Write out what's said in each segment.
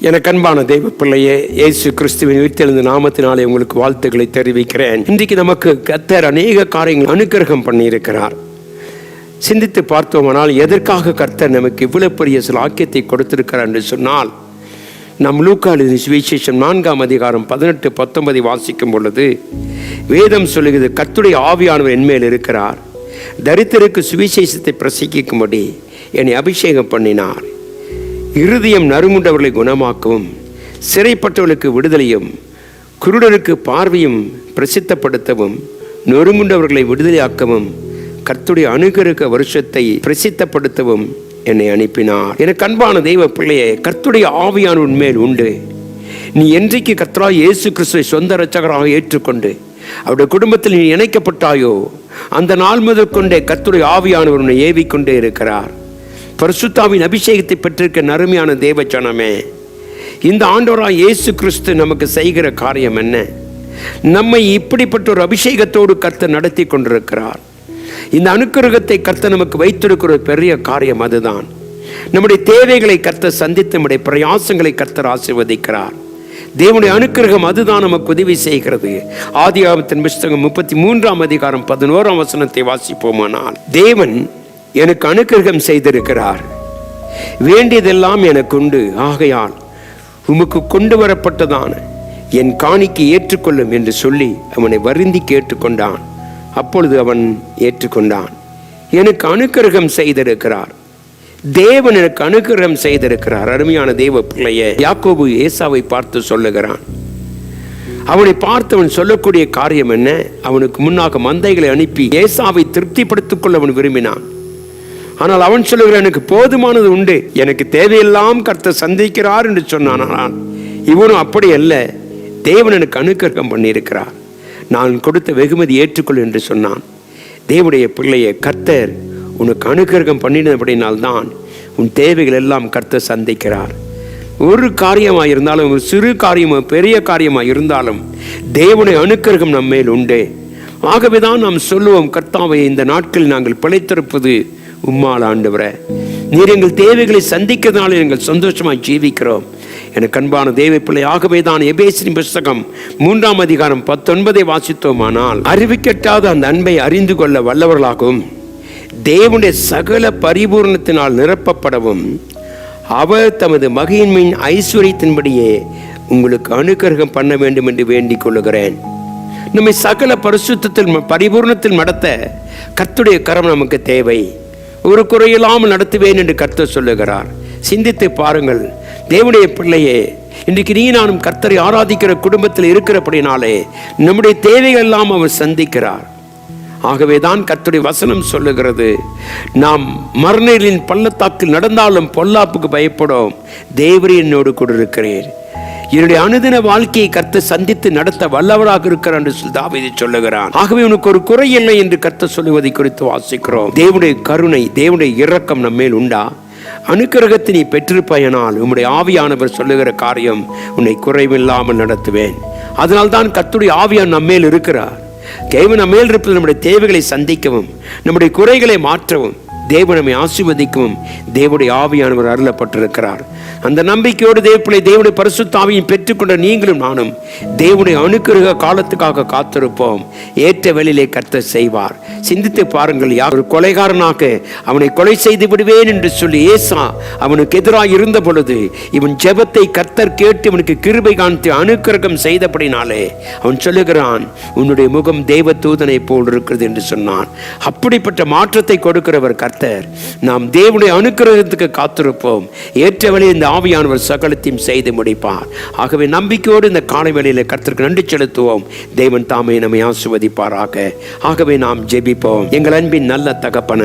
எனக்கு அன்பான தெய்வ பிள்ளையே இயேசு கிறிஸ்துவின் உயிர்த்தெழுந்த நாமத்தினாலே உங்களுக்கு வாழ்த்துக்களை தெரிவிக்கிறேன். இன்றைக்கு நமக்கு கத்தர் அநேக காரியங்கள் அனுக்கிரகம் பண்ணியிருக்கிறார். சிந்தித்து பார்த்தோமானால் எதற்காக கர்த்தர் நமக்கு இவ்வளவு பெரிய சில ஆக்கியத்தை கொடுத்திருக்கிறார் என்று சொன்னால் நம் லூக்காலின் சுவிசேஷம் நான்காம் அதிகாரம் பதினெட்டு பத்தொன்பதை வாசிக்கும் பொழுது வேதம் சொல்லுகிறது கத்துடைய ஆவியானவர் என்மேல் இருக்கிறார். தரித்திற்கு சுவிசேஷத்தை பிரசங்கிக்கும்படி என்னை அபிஷேகம் பண்ணினார். இருதயம் நறுங்குண்டவர்களை குணமாக்கவும் சிறைப்பட்டவர்களுக்கு விடுதலையும் குருடருக்கு பார்வையும் பிரசித்தப்படுத்தவும் நொறுங்குண்டவர்களை விடுதலையாக்கவும் கர்த்துடைய அணுகருக்க வருஷத்தை பிரசித்தப்படுத்தவும் என்னை அனுப்பினார். எனக்கு அன்பான தெய்வ பிள்ளையே கர்த்துடைய ஆவியான உண்மையில் உண்டு. நீ என்றைக்கு கர்த்தரா இயேசு கிறிஸ்துவை சொந்த ரச்சகராக ஏற்றுக்கொண்டு அவருடைய குடும்பத்தில் நீ இணைக்கப்பட்டாயோ அந்த நாள் முதல் கொண்டே கர்த்துடைய ஆவியானவர் உன்னை ஏவிக்கொண்டே இருக்கிறார். பரிசுத்தாவின் அபிஷேகத்தை பெற்றிருக்க நறுமையான தேவச்சனமே இந்த ஆண்டோராக இயேசு கிறிஸ்து நமக்கு செய்கிற காரியம் என்ன? நம்மை இப்படிப்பட்ட ஒரு அபிஷேகத்தோடு கர்த்தர் நடத்தி கொண்டிருக்கிறார். இந்த அனுக்கிரகத்தை கர்த்தர் நமக்கு வைத்திருக்கிற ஒரு பெரிய காரியம் அதுதான். நம்முடைய தேவைகளை கர்த்தர் சந்தித்து நம்முடைய பிரயாசங்களை கர்த்தர் ஆசிர்வதிக்கிறார். தேவனுடைய அனுக்கிரகம் அதுதான் நமக்கு உதவி செய்கிறது. ஆதி ஆபத்தின் புஸ்தகம் முப்பத்தி மூன்றாம் அதிகாரம் பதினோராம் வசனத்தை வாசிப்போமானால் தேவன் எனக்கு அனுக்கிரகம் செய்திருக்கிறார். வேண்டியதெல்லாம் எனக்கு உண்டு ஆகையால் உமக்கு கொண்டு வரப்பட்டதான என் காணிக்கை ஏற்றுக்கொள்ளும் என்று சொல்லி அவனை வருந்தி கேட்டுக்கொண்டான். அப்பொழுது அவன் ஏற்றுக்கொண்டான். எனக்கு அனுக்கிரகம் செய்திருக்கிறார். தேவன் எனக்கு அனுக்கிரகம் செய்திருக்கிறார். அருமையான தேவ பிள்ளைய யாக்கோபு ஏசாவை பார்த்து சொல்லுகிறான். அவனை பார்த்தவன் சொல்லக்கூடிய காரியம் என்ன? அவனுக்கு முன்னாக மந்தைகளை அனுப்பி ஏசாவை திருப்திப்படுத்திக் கொள்ள அவன் விரும்பினான். ஆனால் அவன் சொல்லுகிறான் எனக்கு போதுமானது உண்டு. எனக்கு தேவையெல்லாம் கர்த்தர் சந்திக்கிறார் என்று சொன்னான். நான் இவனும் அப்படி அல்ல. தேவன் எனக்கு அனுக்கிரகம் பண்ணியிருக்கிறார். நான் கொடுத்த வெகுமதி ஏற்றுக்கொள் என்று சொன்னான். தேவனுடைய பிள்ளையை கர்த்தர் உனக்கு அனுக்கிரகம் பண்ணினபடினால்தான் உன் தேவைகள் எல்லாம் கர்த்தர் சந்திக்கிறார். ஒரு காரியமாக இருந்தாலும் ஒரு சிறு காரியமோ பெரிய காரியமாக இருந்தாலும் தேவனுடைய அனுக்கிரகம் நம்ம மேல் உண்டு. ஆகவே தான் நாம் சொல்லுவோம் கர்த்தாவை இந்த நாட்களில் நாங்கள் பிழைத்திருப்பது உம்மால் ஆண்டவரே நீர் எங்கள் தேவைகளை சந்திக்கிறதுனால எங்கள் சந்தோஷமாக ஜீவிக்கிறோம். எனக்கு அன்பான தேவை பிள்ளை ஆகவே தான் எபேசின் புஸ்தகம் மூன்றாம் அதிகாரம் பத்தொன்பதை வாசித்தோமானால் அறிவிக்கட்டாத அந்த அன்பை அறிந்து கொள்ள வல்லவர்களாகவும் தேவனுடைய சகல பரிபூர்ணத்தினால் நிரப்பப்படவும் அவர் தமது மகிழ்மையின் ஐஸ்வர்யத்தின்படியே உங்களுக்கு அனுக்கிரகம் பண்ண வேண்டும் என்று வேண்டிக் கொள்ளுகிறேன். நம்மை சகல பரிசுத்தத்தில் பரிபூர்ணத்தில் நடத்த கத்துடைய கரம் நமக்கு தேவை. ஒரு குறையில்லாமல் நடத்துவேன் என்று கர்த்தர் சொல்லுகிறார். சிந்தித்து பாருங்கள். தேவனுடைய பிள்ளையே இன்றைக்கு நீ நானும் கர்த்தரை ஆராதிக்கிற குடும்பத்தில் இருக்கிறபடினாலே நம்முடைய தேவைகள் எல்லாம் அவர் சந்திக்கிறார். ஆகவே தான் கர்த்தருடைய வசனம் சொல்லுகிறது. நாம் மரணரின் பள்ளத்தாக்கில் நடந்தாலும் பொல்லாப்புக்கு பயப்படும். தேவரே என்னோடு கூட இருக்கிறேன் என்னுடைய அனுதின வாழ்க்கையை கர்த்த சந்தித்து நடத்த வல்லவராக இருக்கிறார் என்று சொல்லி தாவீது சொல்லுகிறான். ஆகவே உனக்கு ஒரு குறை இல்லை என்று கர்த்த சொல்லுவதை குறித்து வாசிக்கிறோம். தேவனுடைய கருணை தேவனுடைய இரக்கம் நம்ம மேல் உண்டா? அனுக்கிரகத்தை நீ பெற்றிருப்பயனால் உம்முடைய ஆவியானவர் சொல்லுகிற காரியம் உன்னை குறைவில்லாமல் நடத்துவேன். அதனால்தான் கத்துடைய ஆவியான் நம்மேல் இருக்கிறார். தேவன் நம்மேல் இருப்பது நம்முடைய தேவைகளை சந்திக்கவும் நம்முடைய குறைகளை மாற்றவும் தேவன் நம்மை தேவடைய ஆவியானவர் அருளப்பட்டிருக்கிறார். அந்த நம்பிக்கையோடு தேவப்பிள்ளை தேவனுடைய பரிசுத்தாவியும் பெற்றுக்கொண்ட நீங்களும் நானும் தேவனுடைய அணுக்கிருக காலத்துக்காக காத்திருப்போம். ஏற்ற வேலையிலே கர்த்த செய்வார். சிந்தித்து பாருங்கள் யார் ஒரு கொலைகாரனாக அவனை கொலை செய்து விடுவேன் என்று சொல்லி ஏசா அவனுக்கு எதிராக இருந்த பொழுது இவன் ஜெபத்தை கர்த்தர் கேட்டு இவனுக்கு கிருபை காண்பித்து அனுக்கிரகம் செய்தபடினாலே அவன் சொல்லுகிறான் உன்னுடைய முகம் தேவ தூதனை போல் இருக்கிறது என்று சொன்னான். அப்படிப்பட்ட மாற்றத்தை கொடுக்கிறவர் கர்த்தர். நாம் தேவனுடைய அனுக்கிரகத்துக்கு காத்திருப்போம். ஏற்ற வழி இந்த ஆவியானவர் சகலத்தையும் செய்து முடிப்பார். ஆகவே நம்பிக்கையோடு இந்த காலை வேளையில் கர்த்தருக்கு நன்றி செலுத்துவோம். தேவன் தாமே நம்மை ஆசுவதிப்பாராக ஆகவே நாம் ஜெபிப்போம். எங்கள் அன்பின் நல்ல தகப்பன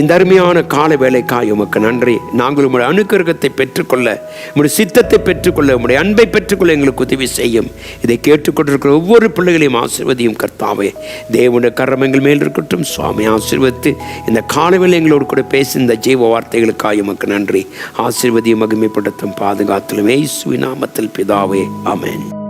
இந்த அருமையான கால வேலைக்காய் உமக்கு நன்றி. நாங்கள் உங்களுடைய அனுக்கிரகத்தை பெற்றுக்கொள்ள உங்களுடைய சித்தத்தை பெற்றுக்கொள்ள உங்களுடைய அன்பை பெற்றுக்கொள்ள எங்களுக்கு உதவி செய்யும். இதை கேட்டுக்கொண்டிருக்கிற ஒவ்வொரு பிள்ளைகளையும் ஆசிர்வதியும் கர்த்தாவே. தேவனுடைய கரமங்கள் மேல் இருக்கட்டும். சுவாமி ஆசீர்வதித்து இந்த காலவேளை எங்களோடு கூட பேசி இந்த ஜீவ வார்த்தைகளுக்காய் உமக்கு நன்றி. ஆசிர்வதியும் மகிமைப்படுத்தும் பாதுகாத்திலும் ஏசுவி நாமத்தில் பிதாவே. அமேன்